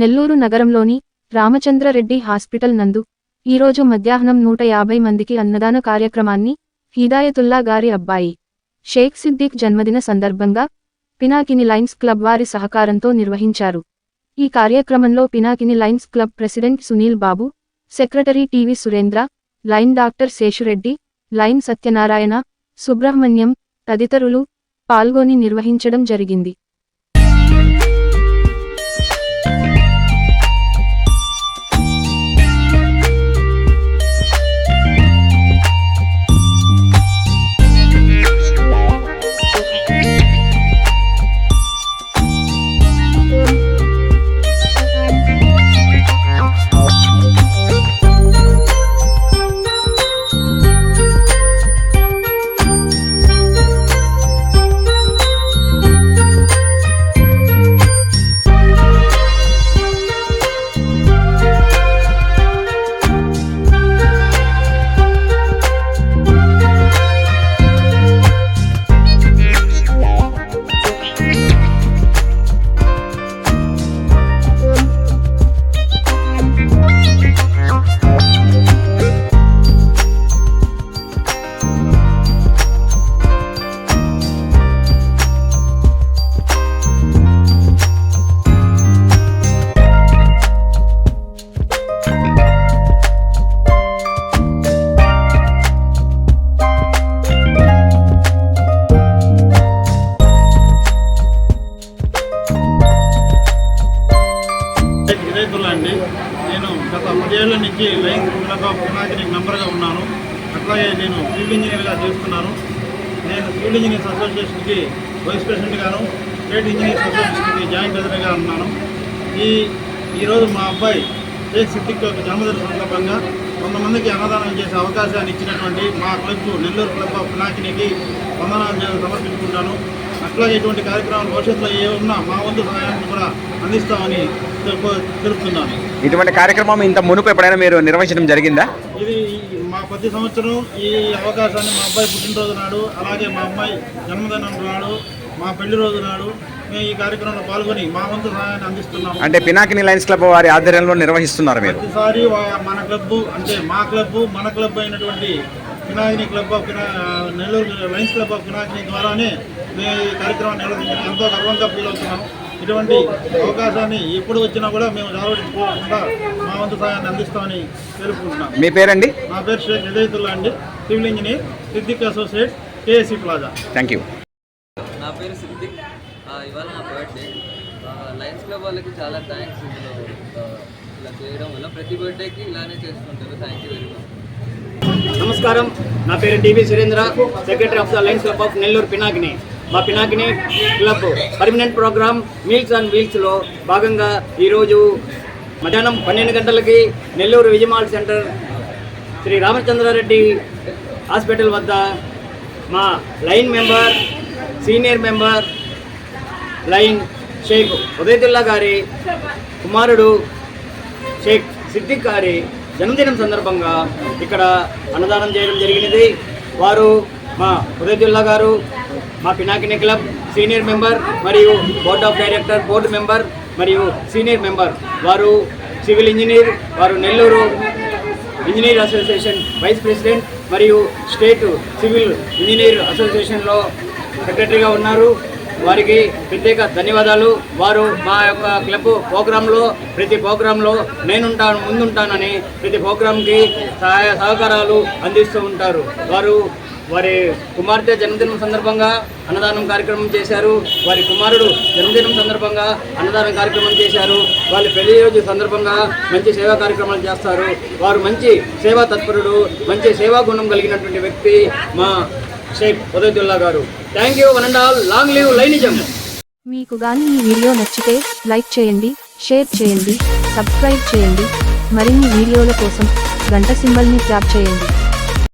నెల్లూరు నగరంలోని రామచంద్రరెడ్డి హాస్పిటల్ నందు ఈరోజు మధ్యాహ్నం నూట యాభై మందికి అన్నదాన కార్యక్రమాన్ని హిదాయతుల్లా గారి అబ్బాయి షేక్ సిద్దిక్ జన్మదిన సందర్భంగా పినాకిని లైన్స్ క్లబ్ వారి సహకారంతో నిర్వహించారు. ఈ కార్యక్రమంలో Pinakini Lions club president Sunil Babu secretary TV Surendra lion doctor Seshureddy lion Satyanarayana Subrahmanyam తదితరులు పాల్గొని నిర్వహించడం జరిగింది. పదేళ్ళ నుంచి లైంగిక క్లబ్ ఆఫ్ పునాదిని మెంబర్గా ఉన్నాను. అట్లాగే నేను సివిల్ ఇంజనీర్గా చేస్తున్నాను. నేను సివిల్ ఇంజనీర్స్ అసోసియేషన్కి వైస్ ప్రెసిడెంట్గాను స్టేట్ ఇంజనీర్స్ అసోసియేషన్కి జాయింట్ ప్రెసిడెంట్గా ఉన్నాను. ఈ ఈరోజు మా అబ్బాయి షేక్ సిద్దిక్ యొక్క జన్మదిన సందర్భంగా కొంతమందికి అన్నదానం చేసే అవకాశాన్ని ఇచ్చినటువంటి మా క్లబ్ నెల్లూరు క్లబ్ ఆఫ్ పినాకినికి వందనాలు సమర్పించుకుంటాను. అట్లాగే ఇటువంటి కార్యక్రమాలు భవిష్యత్తులో ఏ ఉన్నా మా వంతు సహాయాన్ని కూడా అందిస్తామని తెలుపు- తెలుపుతున్నాను. ఇటువంటి కార్యక్రమం ఇంత మునుపు ఎప్పుడైనా మీరు నిర్వహించడం జరిగిందా? ఇది మా ప్రతి సంవత్సరం ఈ అవకాశాన్ని మా అబ్బాయి పుట్టినరోజు నాడు అలాగే మా అమ్మాయి జన్మదినం నాడు మా పెళ్ళి రోజు నాడు మేము ఈ కార్యక్రమంలో పాల్గొని మా వంతు సహాయాన్ని అందిస్తున్నాము. అంటే పినాకిని లయన్స్ క్లబ్ వారి ఆధ్వర్యంలో నిర్వహిస్తున్నారు మీరు. ప్రతిసారి మన క్లబ్ అంటే మా క్లబ్ మన క్లబ్ అయినటువంటి వినాయకుని club of Nellore Lions club of వినాయకుని ద్వారానే మేము ఈ కార్యక్రమాన్ని నిర్వహించడం ఎంతో గర్వంగా ఫీల్ అవుతున్నాం. ఇటువంటి అవకాశాన్ని ఎప్పుడు వచ్చినా కూడా మేము జాగ్రత్తకుండా మా వంతు సహాయాన్ని అందిస్తామని తెలుపుకుంటున్నాం మీ పేరండి? నా పేరు షేక్ విజయతుల్లా అండి. Civil engineer Siddiq associate KSC plaza. Thank you నా పేరు సిద్దిక్. ఇవాళ నా బర్త్డే. లయన్స్ క్లబ్ వాళ్ళకి చాలా థ్యాంక్స్ ఇందులో ఇలా చేయడం వల్ల ప్రతి బర్త్డేకి ఇలానే చేస్తుంటారు. థ్యాంక్ యూ వెరీ మచ్ నమస్కారం. నా పేరు TV Surendra secretary of the Lions club of Nellore Pinakini. మా Pinakini club permanent programme meals and వీల్స్లో భాగంగా ఈరోజు మధ్యాహ్నం పన్నెండు గంటలకి నెల్లూరు విజయమాల్ సెంటర్ శ్రీ రామచంద్రారెడ్డి హాస్పిటల్ వద్ద మా lion member senior member lion Sheikh Udayatullah గారి కుమారుడు షేక్ సిద్దిక్ గారి జన్మదినం సందర్భంగా ఇక్కడ అన్నదానం చేయడం జరిగినది. వారు మా ఉదయతుల్లా గారు మా పినాకిని క్లబ్ సీనియర్ మెంబర్ మరియు board of director board member మరియు సీనియర్ మెంబర్. వారు సివిల్ ఇంజనీర్ వారు Nellore engineer association vice president మరియు స్టేట్ సివిల్ ఇంజనీర్ అసోసియేషన్లో సెక్రటరీగా ఉన్నారు. వారికి ప్రత్యేక ధన్యవాదాలు. వారు మా యొక్క క్లబ్ ప్రోగ్రాంలో ప్రతి ప్రోగ్రాంలో నేనుంటాను ముందుంటానని ప్రతి ప్రోగ్రాంకి సహాయ సహకారాలు అందిస్తూ ఉంటారు. వారు వారి కుమార్తె జన్మదినం సందర్భంగా అన్నదానం కార్యక్రమం చేశారు. వారి కుమారుడు జన్మదినం సందర్భంగా అన్నదానం కార్యక్రమం చేశారు. వాళ్ళ పెళ్ళి రోజు సందర్భంగా మంచి సేవా కార్యక్రమాలు చేస్తారు. వారు మంచి సేవా తత్పరుడు మంచి సేవా గుణం కలిగినటువంటి వ్యక్తి మా షేక్ ఉదయతుల్లా గారు. Thank you one and all long live lionism మీకు గాని ఈ వీడియో నచ్చితే లైక్ చేయండి షేర్ చేయండి సబ్స్క్రైబ్ చేయండి. మరిన్ని వీడియోల కోసం గంట సింబల్ని ట్యాప్ చేయండి.